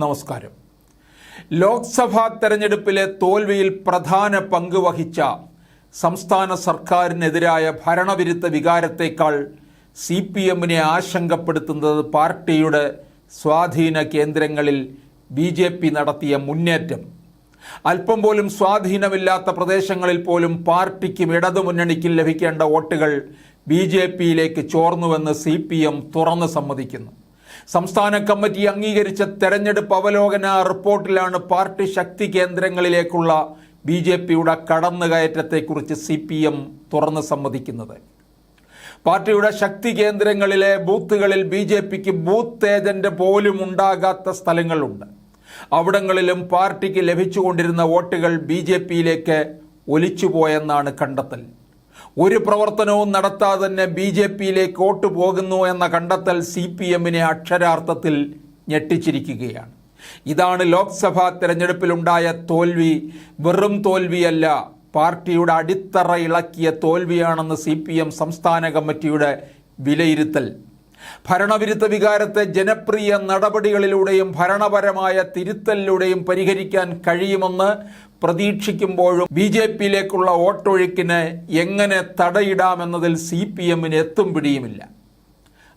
നമസ്കാരം. ലോക്സഭാ തെരഞ്ഞെടുപ്പിലെ തോൽവിയിൽ പ്രധാന പങ്ക് വഹിച്ച സംസ്ഥാന സർക്കാരിനെതിരായ ഭരണവിരുദ്ധ വികാരത്തേക്കാൾ സി പി എമ്മിനെ ആശങ്കപ്പെടുത്തുന്നത് പാർട്ടിയുടെ സ്വാധീന കേന്ദ്രങ്ങളിൽ ബി ജെ പി നടത്തിയ മുന്നേറ്റം. അല്പം പോലും സ്വാധീനമില്ലാത്ത പ്രദേശങ്ങളിൽ പോലും പാർട്ടിക്കും ഇടതുമുന്നണിക്കും ലഭിക്കേണ്ട വോട്ടുകൾ ബി ജെ പിയിലേക്ക് ചോർന്നുവെന്ന് സി പി എം തുറന്നു സമ്മതിക്കുന്നു. സംസ്ഥാന കമ്മിറ്റി അംഗീകരിച്ച തെരഞ്ഞെടുപ്പ് അവലോകന റിപ്പോർട്ടിലാണ് പാർട്ടി ശക്തി കേന്ദ്രങ്ങളിലേക്കുള്ള ബി ജെ പിയുടെ കടന്നുകയറ്റത്തെക്കുറിച്ച് സി പി എം തുറന്ന് സമ്മതിക്കുന്നത്. പാർട്ടിയുടെ ശക്തി കേന്ദ്രങ്ങളിലെ ബൂത്തുകളിൽ ബി ജെ പിക്ക് ബൂത്ത് ഏജന്റ് പോലും ഉണ്ടാകാത്ത സ്ഥലങ്ങളുണ്ട്. അവിടങ്ങളിലും പാർട്ടിക്ക് ലഭിച്ചുകൊണ്ടിരുന്ന വോട്ടുകൾ ബി ജെ പിയിലേക്ക് ഒലിച്ചുപോയെന്നാണ് കണ്ടെത്തൽ. ഒരു പ്രവർത്തനവും നടത്താതെ തന്നെ ബി ജെ പിയിലേക്ക് വോട്ട് പോകുന്നു എന്ന കണ്ടെത്തൽ സി പി എമ്മിനെ അക്ഷരാർത്ഥത്തിൽ ഞെട്ടിച്ചിരിക്കുകയാണ്. ഇതാണ് ലോക്സഭാ തെരഞ്ഞെടുപ്പിലുണ്ടായ തോൽവി വെറും തോൽവിയല്ല പാർട്ടിയുടെ അടിത്തറ ഇളക്കിയ തോൽവിയാണെന്ന് സി പി എം സംസ്ഥാന കമ്മിറ്റിയുടെ വിലയിരുത്തൽ. ഭരണവിരുദ്ധ വികാരത്തെ ജനപ്രിയ നടപടികളിലൂടെയും ഭരണപരമായ തിരുത്തലിലൂടെയും പരിഹരിക്കാൻ കഴിയുമെന്ന് പ്രതീക്ഷിക്കുമ്പോഴും ബി ജെ പിയിലേക്കുള്ള വോട്ടൊഴുക്കിന് എങ്ങനെ തടയിടാമെന്നതിൽ സി പി എമ്മിന് എത്തും പിടിയുമില്ല.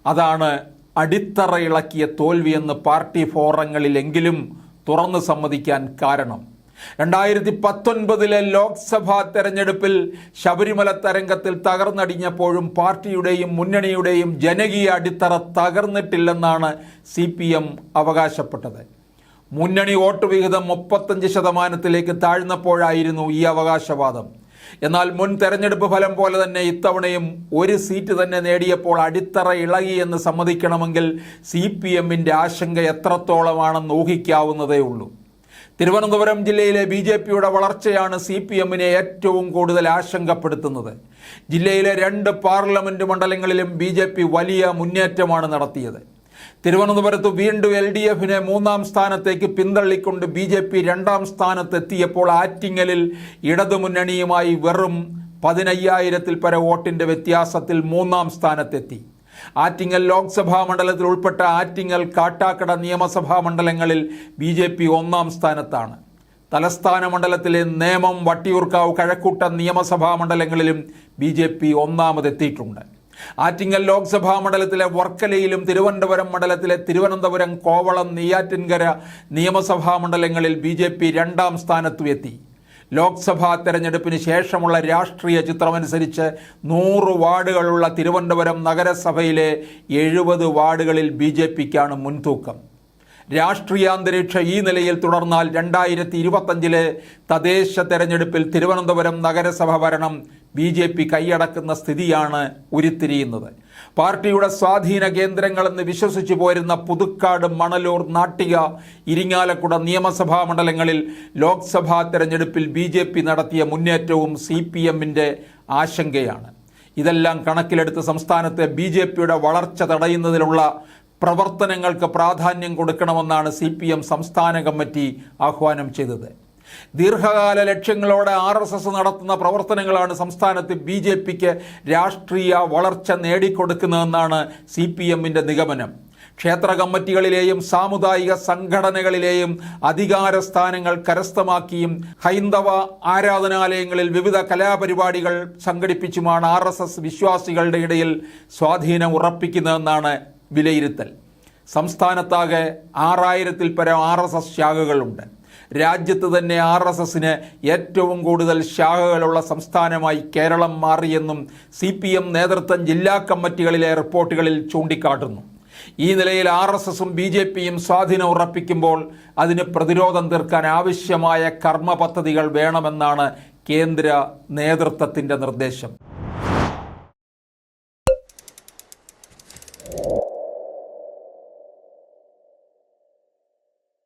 അതാണ് അടിത്തറ ഇളക്കിയ തോൽവിയെന്ന് പാർട്ടി ഫോറങ്ങളിലെങ്കിലും തുറന്നു സമ്മതിക്കാൻ കാരണം. രണ്ടായിരത്തി പത്തൊൻപതിലെ ലോക്സഭാ തെരഞ്ഞെടുപ്പിൽ ശബരിമല തരംഗത്തിൽ തകർന്നടിഞ്ഞപ്പോഴും പാർട്ടിയുടെയും മുന്നണിയുടെയും ജനകീയ അടിത്തറ തകർന്നിട്ടില്ലെന്നാണ് സി പി എം അവകാശപ്പെട്ടത്. മുന്നണി വോട്ട് വിഹിതം മുപ്പത്തഞ്ച് ശതമാനത്തിലേക്ക് താഴ്ന്നപ്പോഴായിരുന്നു ഈ അവകാശവാദം. എന്നാൽ മുൻ തെരഞ്ഞെടുപ്പ് ഫലം പോലെ തന്നെ ഇത്തവണയും ഒരു സീറ്റ് തന്നെ നേടിയപ്പോൾ അടിത്തറ ഇളകി എന്ന് സമ്മതിക്കണമെങ്കിൽ സി പി എമ്മിന്റെ ആശങ്ക എത്രത്തോളമാണെന്ന് ഊഹിക്കാവുന്നതേ ഉള്ളൂ തിരുവനന്തപുരം ജില്ലയിലെ ബി ജെ പിയുടെ വളർച്ചയാണ് സി പി എമ്മിനെ ഏറ്റവും കൂടുതൽ ആശങ്കപ്പെടുത്തുന്നത്. ജില്ലയിലെ രണ്ട് പാർലമെന്റ് മണ്ഡലങ്ങളിലും ബി ജെ പി വലിയ മുന്നേറ്റമാണ് നടത്തിയത്. തിരുവനന്തപുരത്ത് വീണ്ടും എൽ ഡി എഫിനെ മൂന്നാം സ്ഥാനത്തേക്ക് പിന്തള്ളിക്കൊണ്ട് ബി ജെ പി രണ്ടാം സ്ഥാനത്തെത്തിയപ്പോൾ ആറ്റിങ്ങലിൽ ഇടതുമുന്നണിയുമായി വെറും പതിനയ്യായിരത്തിൽ പര വോട്ടിന്റെ വ്യത്യാസത്തിൽ മൂന്നാം സ്ഥാനത്തെത്തി. ആറ്റിങ്ങൽ ലോക്സഭാ മണ്ഡലത്തിൽ ഉൾപ്പെട്ട ആറ്റിങ്ങൽ കാട്ടാക്കട നിയമസഭാ മണ്ഡലങ്ങളിൽ ബി ജെ പി ഒന്നാം സ്ഥാനത്താണ്. തലസ്ഥാന മണ്ഡലത്തിലെ നേമം വട്ടിയൂർക്കാവ് കഴക്കൂട്ടം നിയമസഭാ മണ്ഡലങ്ങളിലും ബി ജെ പി ഒന്നാമതെത്തിയിട്ടുണ്ട്. ആറ്റിങ്ങൽ ലോക്സഭാ മണ്ഡലത്തിലെ വർക്കലയിലും തിരുവനന്തപുരം മണ്ഡലത്തിലെ തിരുവനന്തപുരം കോവളം നെയ്യാറ്റിൻകര നിയമസഭാ മണ്ഡലങ്ങളിൽ ബി രണ്ടാം സ്ഥാനത്തു എത്തി ലോക്സഭാ തെരഞ്ഞെടുപ്പിന് ശേഷമുള്ള രാഷ്ട്രീയ ചിത്രമനുസരിച്ച് നൂറ് വാർഡുകളുള്ള തിരുവനന്തപുരം നഗരസഭയിലെ എഴുപത് വാർഡുകളിൽ ബി ജെ പിക്കാണ് മുൻതൂക്കം. രാഷ്ട്രീയാന്തരീക്ഷ ഈ നിലയിൽ തുടർന്നാൽ രണ്ടായിരത്തി ഇരുപത്തഞ്ചിലെ തദ്ദേശ തെരഞ്ഞെടുപ്പിൽ തിരുവനന്തപുരം നഗരസഭ ഭരണം ബി ജെ പി കൈയടക്കുന്ന സ്ഥിതിയാണ് ഉരുത്തിരിയുന്നത്. പാർട്ടിയുടെ സ്വാധീന കേന്ദ്രങ്ങളെന്ന് വിശ്വസിച്ചു പോരുന്ന പുതുക്കാട് മണലൂർ നാട്ടിക ഇരിങ്ങാലക്കുട നിയമസഭാ മണ്ഡലങ്ങളിൽ ലോക്സഭാ തെരഞ്ഞെടുപ്പിൽ ബി ജെ പി നടത്തിയ മുന്നേറ്റവും സി പി എമ്മിന്റെ ആശങ്കയാണ്. ഇതെല്ലാം കണക്കിലെടുത്ത് സംസ്ഥാനത്തെ ബി ജെ പിയുടെ വളർച്ച തടയുന്നതിനുള്ള പ്രവർത്തനങ്ങൾക്ക് പ്രാധാന്യം കൊടുക്കണമെന്നാണ് സി പി എം സംസ്ഥാന കമ്മിറ്റി ആഹ്വാനം ചെയ്തത്. ദീർഘകാല ലക്ഷ്യങ്ങളോടെ ആർ എസ് എസ് നടത്തുന്ന പ്രവർത്തനങ്ങളാണ് സംസ്ഥാനത്ത് ബി ജെ പിക്ക് രാഷ്ട്രീയ വളർച്ച നേടിക്കൊടുക്കുന്നതെന്നാണ് സി പി എമ്മിന്റെ നിഗമനം. ക്ഷേത്ര കമ്മിറ്റികളിലെയും സാമുദായിക സംഘടനകളിലെയും അധികാര സ്ഥാനങ്ങൾ കരസ്ഥമാക്കിയും ഹൈന്ദവ ആരാധനാലയങ്ങളിൽ വിവിധ കലാപരിപാടികൾ സംഘടിപ്പിച്ചുമാണ് ആർ എസ് എസ് വിശ്വാസികളുടെ ഇടയിൽ സ്വാധീനം ഉറപ്പിക്കുന്നതെന്നാണ് വിലയിരുത്തൽ. സംസ്ഥാനത്താകെ ആറായിരത്തിൽ പരം ആർ എസ് എസ് ശാഖകളുണ്ട്. രാജ്യത്ത് തന്നെ ആർ എസ് എസിന് ഏറ്റവും കൂടുതൽ ശാഖകളുള്ള സംസ്ഥാനമായി കേരളം മാറിയെന്നും സി പി എം നേതൃത്വം ജില്ലാ കമ്മിറ്റികളിലെ റിപ്പോർട്ടുകളിൽ ചൂണ്ടിക്കാട്ടുന്നു. ഈ നിലയിൽ ആർ എസ് എസും ബി ജെ പിയും സ്വാധീനം ഉറപ്പിക്കുമ്പോൾ അതിന് പ്രതിരോധം തീർക്കാൻ ആവശ്യമായ കർമ്മ പദ്ധതികൾ വേണമെന്നാണ് കേന്ദ്ര നേതൃത്വത്തിന്റെ നിർദ്ദേശം.